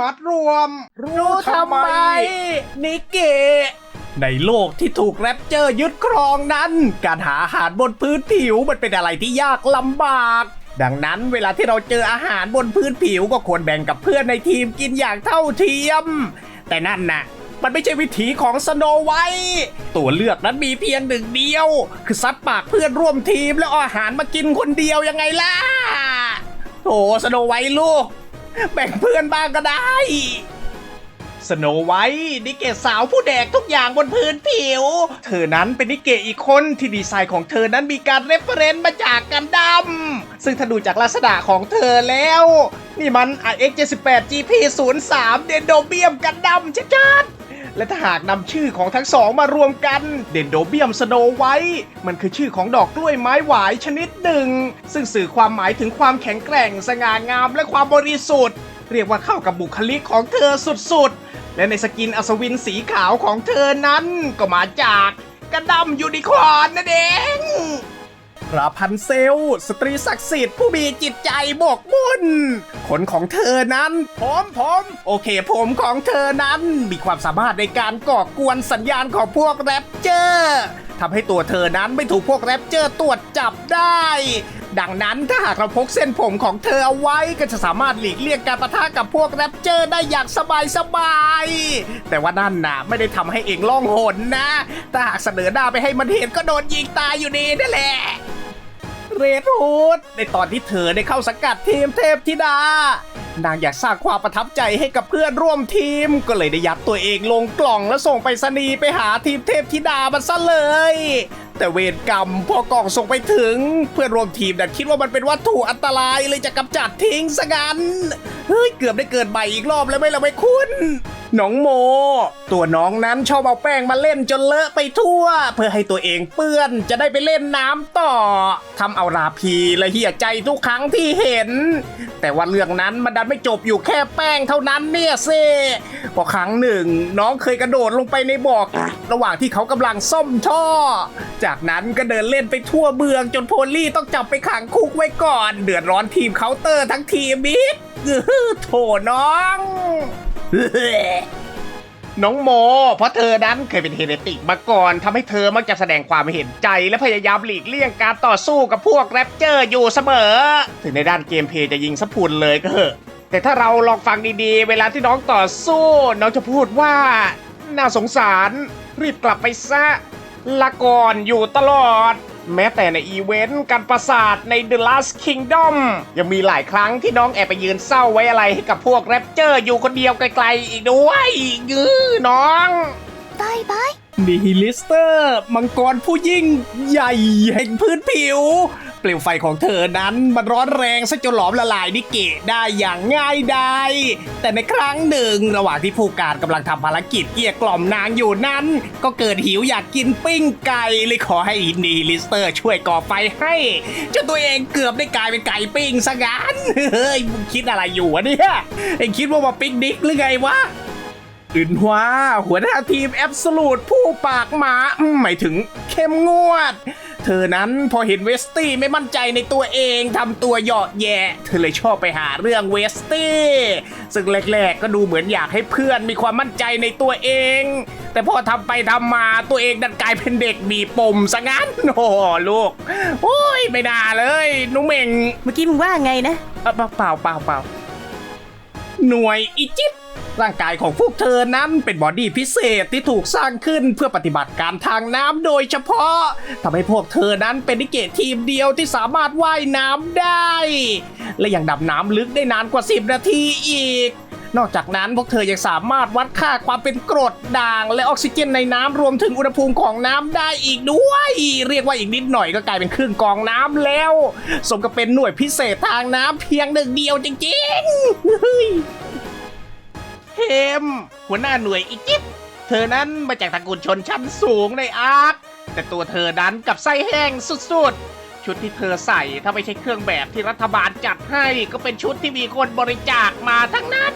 มัดรวม รู้ทำไม นิเกะในโลกที่ถูกแรปเจอร์ยึดครองนั้น การหาอาหารบนพื้นผิวมันเป็นอะไรที่ยากลำบาก ดังนั้นเวลาที่เราเจออาหารบนพื้นผิวก็ควรแบ่งกับเพื่อนในทีมกินอย่างเท่าเทียม แต่นั่นน่ะ มันไม่ใช่วิถีของสโนไวท์ตัวเลือกนั้นมีเพียงหนึ่งเดียว คือซัดปากเพื่อนร่วมทีมแล้วเอาอาหารมากินคนเดียวยังไงล่ะโถสโนไวท์ลูก แบ่งเพื่อนบ้างก็ได้ สโนไวท์นิเกะสาวผู้แดกทุกอย่างบนพื้นผิว เธอนั้นเป็นนิเกะอีกคนที่ดีไซน์ของเธอนั้นมีการเรฟเฟรนซ์มาจากกันดั้มซึ่งถ้าดูจากลักษณะของเธอแล้ว นี่มัน RX 78 GP 0 3เดนโดเบียมกันดั้มชัดๆ และถ้าหากนำชื่อของทั้งสองมารวมกัน เดนโดเบียมสโนไวท์มันคือชื่อของดอกกล้วยไม้หวายชนิดหนึ่ง ซึ่งสื่อความหมายถึงความแข็งแกร่ง สง่างามและความบริสุทธิ์ เรียกว่าเข้ากับบุคลิกของเธอสุดๆ และในสกินอัศวินสีขาวของเธอนั้น ก็มาจากกระดำยูนิคอร์นนั่นเอง พระพันเซล สตรีศักดิ์สิทธิ์ผู้มีจิตใจบกบุญขนของเธอนั้น ผมผม โอเค ผมของเธอนั้น มีความสามารถในการก่อกวนสัญญาณของพวกแรปเจอร์ ทำให้ตัวเธอนั้นไม่ถูกพวกแรปเจอร์ตรวจจับได้ ดังนั้นถ้าหากเราพกเส้นผมของเธอเอาไว้ก็จะสามารถหลีกเลี่ยงการปะทะกับพวกแรปเจอร์ได้อย่างสบายสบายๆแต่ว่านั่นน่ะไม่ได้ทำให้เองล่องหนนะถ้าหากเสนอหน้าไปให้มันเห็นก็โดนยิงตายอยู่ดีนั่นแหละเรดฮูดในตอนที่เธอได้เข้าสังกัดทีมเทพธิดา นางอยากสร้างความประทับใจให้กับเพื่อนร่วมทีม ก็เลยได้ยัดตัวเองลงกล่องแล้วส่งไปสนีไปหาทีมเทพธิดามันซะเลย แต่เวรกรรมพอกล่องส่งไปถึง เพื่อนร่วมทีมดันคิดว่ามันเป็นวัตถุอันตรายเลยจะกำจัดทิ้งซะงั้นเฮ้ยเกือบได้เกิดใหม่อีกรอบแล้วไม่ละไม่คุณ น้องโม ตัวน้องนั้นชอบเอาแป้งมาเล่นจนเลอะไปทั่ว เพื่อให้ตัวเองเปื้อนจะได้ไปเล่นน้ำต่อทำเอาราพีและเหียใจทุกครั้งที่เห็น แต่ว่าเรื่องนั้นมันดันไม่จบอยู่แค่แป้งเท่านั้นเนี่ยเซพอครั้งหนึ่ง น้องเคยกระโดดลงไปในบ่อระหว่างที่เขากำลังซ่อมท่อ จากนั้นก็เดินเล่นไปทั่วเมืองจนโพลี่ต้องจับไปขังคุกไว้ก่อน เดือดร้อนทีมเคาน์เตอร์ทั้งทีมมิดอื้ออโถน้อง น้องโม เพราะเธอนั้นเคยเป็นเฮเนติกมาก่อนทำให้เธอมักจะแสดงความเห็นใจ และพยายามหลีกเลี่ยงการต่อสู้กับพวกแรปเจอร์อยู่เสมอ ถึงในด้านเกมเพย์จะยิงสะพุนเลยก็เหอะ แต่ถ้าเราลองฟังดีๆ เวลาที่น้องต่อสู้ น้องจะพูดว่า น่าสงสาร รีบกลับไปซะละก่อนอยู่ตลอด แม้แต่ในอีเวนต์การประสาทใน The Last Kingdom ยังมีหลายครั้งที่น้องแอบไปยืนเศร้าไว้อะไรให้กับพวกแรปเจอร์อยู่คนเดียวไกลๆอีกด้วยงื้อน้องบายบายนิฮิลิสเตอร์ มังกรผู้ยิ่งใหญ่แห่งพื้นผิว เปลวไฟของเธอนั้น มันร้อนแรงซะจนหลอมละลายนิเกะได้อย่างง่ายดายแต่ในครั้งหนึ่งระหว่างที่ผู้การกำลังทำภารกิจเกลี้ยกล่อมนางอยู่นั้น ก็เกิดหิวอยากกินปิ้งไก่เลยขอให้นิฮิลิสเตอร์ช่วยก่อไฟให้จนตัวเองเกือบได้กลายเป็นไก่ปิ้งซะงั้นเฮ้ยมึงคิดอะไรอยู่วะเนี่ยเองคิดว่ามาปิกนิกหรือไงวะอื่นว่าหัวหน้าทีมแอบสูตผู้ปากหมาอืมหมายถึงเข้มงวด เธอนั้นพอเห็นเวสตี้ไม่มั่นใจในตัวเองทำตัวเหยาะแย่เธอเลยชอบไปหาเรื่องเวสตี้ ซึ่งแรกๆก็ดูเหมือนอยากให้เพื่อนมีความมั่นใจในตัวเอง แต่พอทำไปทำมาตัวเองดันกลายเป็นเด็กมีปมซะงั้น โอ้โหลูก โอ้ยไม่น่าเลยหนุเมงเมื่อกี้มึงว่าไงนะเอ่อเปล่าเปล่าเปล่าเปล่าหน่วยอีจิต ร่างกายของพวกเธอนั้นเป็นบอดี้พิเศษที่ถูกสร้างขึ้นเพื่อปฏิบัติการทางน้ำโดยเฉพาะทำให้พวกเธอนั้นเป็นนิเกตทีมเดียวที่สามารถว่ายน้ำได้ และยังดำน้ำลึกได้นานกว่า 10 นาทีอีกนอกจากนั้นพวกเธอยังสามารถวัดค่าความเป็นกรดด่าง และออกซิเจนในน้ำรวมถึงอุณหภูมิของน้ำได้อีกด้วย เรียกว่าอีกนิดหน่อยก็กลายเป็นเครึ่องกองน้ำแล้ว สมกับเป็นหน่วยพิเศษทางน้ำเพียงหนึ่งเดียวจริงๆ เฮม หัวหน้าหน่วยอีกิปเธอนั้นมาจากตระกูลชนชั้นสูงในอาร์คแต่ตัวเธอนั้นกับไส้แห้งสุดๆ ชุดที่เธอใส่ถ้าไม่ใช่เครื่องแบบที่รัฐบาลจัดให้ ก็เป็นชุดที่มีคนบริจาคมาทั้งนั้น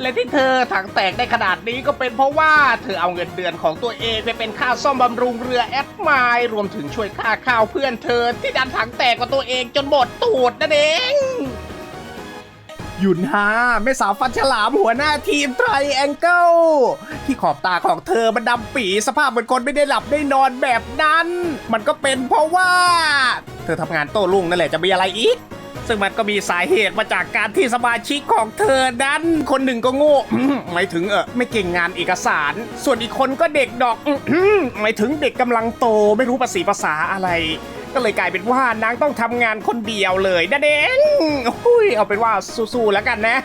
และที่เธอถังแตกได้ขนาดนี้ก็เป็นเพราะว่าเธอเอาเงินเดือนของตัวเองไปเป็นค่าซ่อมบำรุงเรือแอดไมล์รวมถึงช่วยค่าข้าวเพื่อนเธอที่ดันถังแตกกว่าตัวเองจนหมดตูดนั่นเอง หยุนฮาแม่สาวฟันฉลามหัวหน้าทีมไทรแองเกิลที่ขอบตาของเธอมันดำปีสภาพเหมือนคนไม่ได้หลับได้นอนแบบนั้น มันก็เป็นเพราะว่า เธอทำงานโต้รุ่งนั่นแหละจะมีอะไรอีกซึ่งมันก็มีสาเหตุมาจากการที่สมาชิกของเธอนั้นคนหนึ่งก็โง่อื้อหมายถึงเออไม่เก่งงานเอกสาร ส่วนอีกคนก็เด็กดอกอื้อหือหมายถึงเด็กกำลังโตไม่รู้ภาษีภาษาอะไร ก็เลยกลายเป็นว่านางต้องทำงานคนเดียวเลยนะเด้งอุ้ยเอาเป็นว่าสู้ๆแล้วกันนะ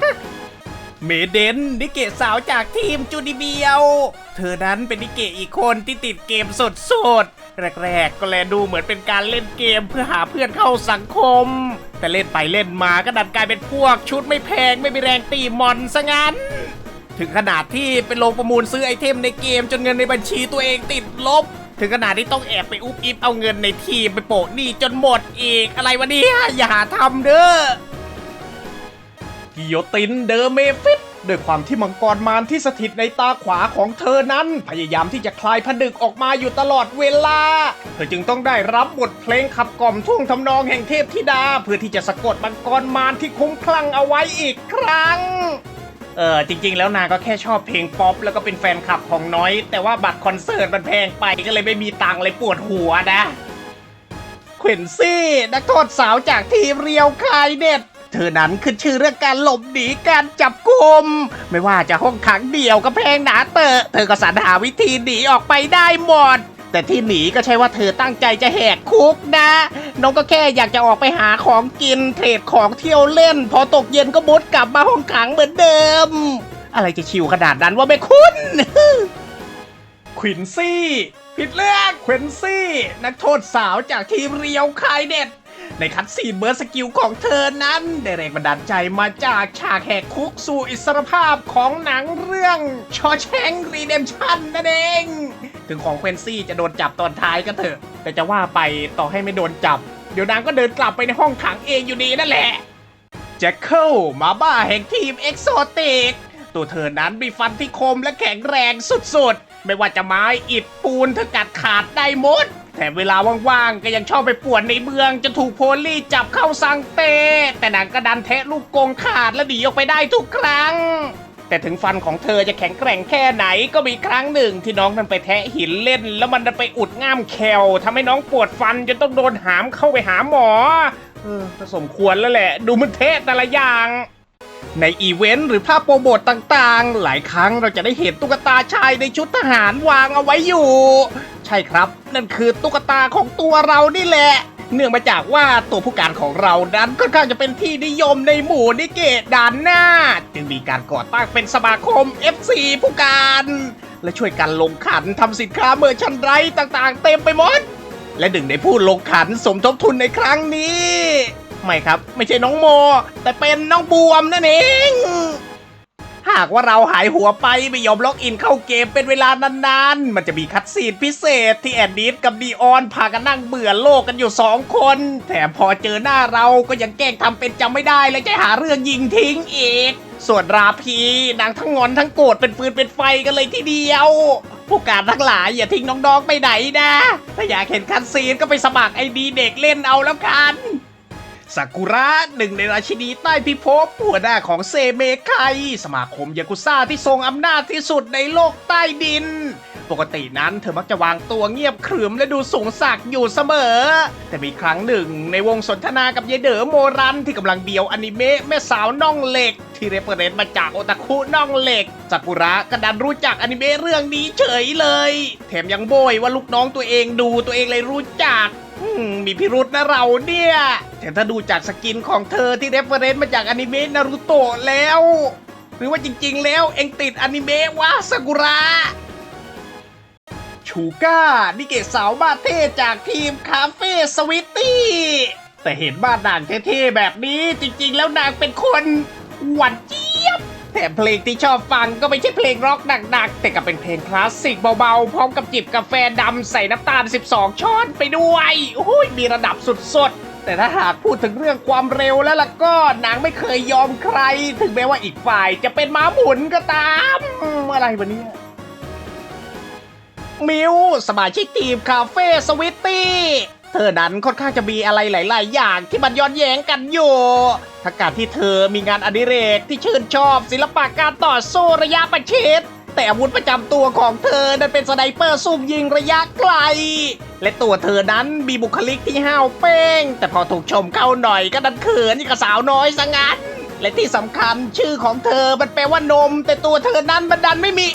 เมเดนนิเกะสาวจากทีมจูดิเบียว เธอนั้นเป็นนิเกะอีกคนที่ติดเกมสดๆแรกๆ ก็แลดูเหมือนเป็นการเล่นเกมเพื่อหาเพื่อนเข้าสังคม แต่เล่นไปเล่นมาก็ดันกลายเป็นพวกชุดไม่แพงไม่มีแรงตีมอนซะงั้นถึงขนาดที่ไปลงประมูลซื้อไอเทมในเกมจนเงินในบัญชีตัวเองติดลบ ถึงขนาดที่ต้องแอบไปอุบอิบเอาเงินในทีมไปโปะหนี้จนหมดอีกอะไรวะเนี่ยอย่าทำเด้อกิโยตินเดอเมฟิตด้วยความที่มังกรมารที่สถิตในตาขวาของเธอนั้น พยายามที่จะคลายผนึกออกมาอยู่ตลอดเวลา เธอจึงต้องได้รับบทเพลงขับกล่อมท่วงทำนองแห่งเทพธิดา เพื่อที่จะสะกดมังกรมารที่คุ้มคลั่งเอาไว้อีกครั้ง เออจริง ๆ แล้วนางก็แค่ชอบเพลงป๊อปแล้วก็เป็นแฟนคลับของน้อย แต่ว่าบัตรคอนเสิร์ตมันแพงไปก็เลยไม่มีตังค์เลยปวดหัวนะเควนซี่นักโทษสาวจากทีมเรียวคายเน็ตเธอนั้นขึ้นชื่อเรื่องการหลบหนีการจับกุม ไม่ว่าจะห้องขังเดี่ยวก็แพงหนาเตอะ เธอก็สรรหาวิธีหนีออกไปได้หมด แต่ที่หนีก็ใช่ว่าเธอตั้งใจจะแหกคุกนะ น้องก็แค่อยากจะออกไปหาของกินเทรดของเที่ยวเล่น พอตกเย็นก็มุดกลับมาห้องขังเหมือนเดิม อะไรจะชิวขนาดนั้นว่าไม่คุณ ควินซี่ผิดเรื่องควินซี่ นักโทษสาวจากทีมเรียวคายเด็ด ในคัดซีนเบิร์สกิลของเธอนั้น ได้แรงบันดาลใจมาจากฉากแหกคุกสู่อิสรภาพของหนังเรื่องชอแชงรีเดมชันนั่นเอง ถึงของเควนซี่จะโดนจับตอนท้ายก็เถอะ แต่จะว่าไปต่อให้ไม่โดนจับ เดี๋ยวนางก็เดินกลับไปในห้องขังเองอยู่ดีนั่นแหละแจ็คเกิลมาบ้าแห่งทีมเอ็กโซติกตัวเธอนั้นมีฟันที่คมและแข็งแรงสุดๆ ไม่ว่าจะไม้อิฐปูนเธอกัดขาดได้หมดแถมเวลาว่างๆ ก็ยังชอบไปป่วนในเมืองจนถูกโพลี่จับเข้าสังเต แต่นางก็ดันแทะลูกกงขาดและหนีออกไปได้ทุกครั้ง แต่ถึงฟันของเธอจะแข็งแกร่งแค่ไหนก็มีครั้งหนึ่งที่น้องนั้นไปแทะหินเล่น แล้วมันดันไปอุดง่ามแควทำให้น้องปวดฟันจนต้องโดนหามเข้าไปหาหมอเออก็สมควรแล้วแหละ ดูมันเทะแต่ละอย่าง ในอีเวนต์หรือภาพโปรโมทต่างๆ หลายครั้งเราจะได้เห็นตุ๊กตาชายในชุดทหารวางเอาไว้อยู่ ใช่ครับ นั่นคือตุ๊กตาของตัวเรานี่แหละ เนื่องมาจากว่าตัวผู้การของเรานั้นค่อนข้างจะเป็นที่นิยมในหมู่นิเกตด่านหน้า จึงมีการก่อตั้งเป็นสมาคม FC ผู้การ และช่วยกันลงขันทำสินค้าเมอร์ชันไรต่างๆ เต็มไปหมด และหนึ่งในผู้ลงขันสมทบทุนในครั้งนี้ ไม่ครับ ไม่ใช่น้องโม แต่เป็นน้องบวมนั่นเอง หากว่าเราหายหัวไปไม่ยอมล็อกอินเข้าเกมเป็นเวลานานๆ มันจะมีคัดซีนพิเศษที่แอนดิสกับดีออนพากันนั่งเบื่อโลกกันอยู่สองคน แถมพอเจอหน้าเราก็ยังแกล้งทำเป็นจำไม่ได้และจะหาเรื่องยิงทิ้งอีก ส่วนราพีนางทั้งงอนทั้งโกรธเป็นฟืนเป็นไฟกันเลยทีเดียวผู้การทั้งหลายอย่าทิ้งน้องๆไปไหนนะ ถ้าอยากเห็นคัดซีนก็ไปสมัครไอดีเด็กเล่นเอาแล้วกัน ซากุระหนึ่งในราชินีใต้พิภพหัวหน้าของเซเมไคสมาคมยากุซ่าที่ทรงอำนาจที่สุดในโลกใต้ดิน ปกตินั้นเธอมักจะวางตัวเงียบขรึมและดูสูงสักอยู่เสมอ แต่มีครั้งหนึ่งในวงสนทนากับยายเดอโมรันที่กำลังเบียวอนิเมะแม่สาวน่องเหล็ก ที่เรเปอร์เรนมาจากโอตาคุน่องเหล็กซากุระก็ดันรู้จักอนิเมะเรื่องนี้เฉยเลย แถมยังโบยว่าลูกน้องตัวเองดูตัวเองเลยรู้จัก มีพิรุษนะเราเนี่ยแต่ถ้าดูจากสกินของเธอที่เรฟเฟรนซ์มาจากอนิเมะนารูโตะแล้ว หรือว่าจริง ๆ แล้วเองติดอนิเมะวะซากุระชูก้านิเกะสาวบ้าเท่จากทีมคาเฟ่สวิตตี้ แต่เห็นบ้านนางเท่ๆแบบนี้จริง ๆ แล้วนางเป็นคนหวานเจี๊ยบ แถมเพลงที่ชอบฟังก็ไม่ใช่เพลงร็อกหนักๆ แต่ก็เป็นเพลงคลาสสิกเบาๆ พร้อมกับจิบกาแฟดำใส่น้ำตาล 12 ช้อนไปด้วยโอ้ยมีระดับสุดๆแต่ถ้าหากพูดถึงเรื่องความเร็วแล้วล่ะก็นางไม่เคยยอมใคร ถึงแม้ว่าอีกฝ่ายจะเป็นม้าหมุนก็ตามอะไรวะเนี่ยมิวสมาชิกทีมคาเฟ่สวิตตี้ เธอนั้นค่อนข้างจะมีอะไรหลาย ๆ อย่างที่มันย้อนแย้งกันอยู่ทั้งการที่เธอมีงานอดิเรกที่ชื่นชอบศิลปะการต่อสู้ระยะประชิดแต่อาวุธประจำตัวของเธอนั้นเป็นสไนเปอร์ซุ่มยิงระยะไกล และตัวเธอนั้นมีบุคลิกที่ห้าวเป้ง แต่พอถูกชมเข้าหน่อยก็ดันเขินกับสาวน้อยซะงั้นและที่สำคัญชื่อของเธอมันแปลว่านม แต่ตัวเธอนั้นมันดันไม่มี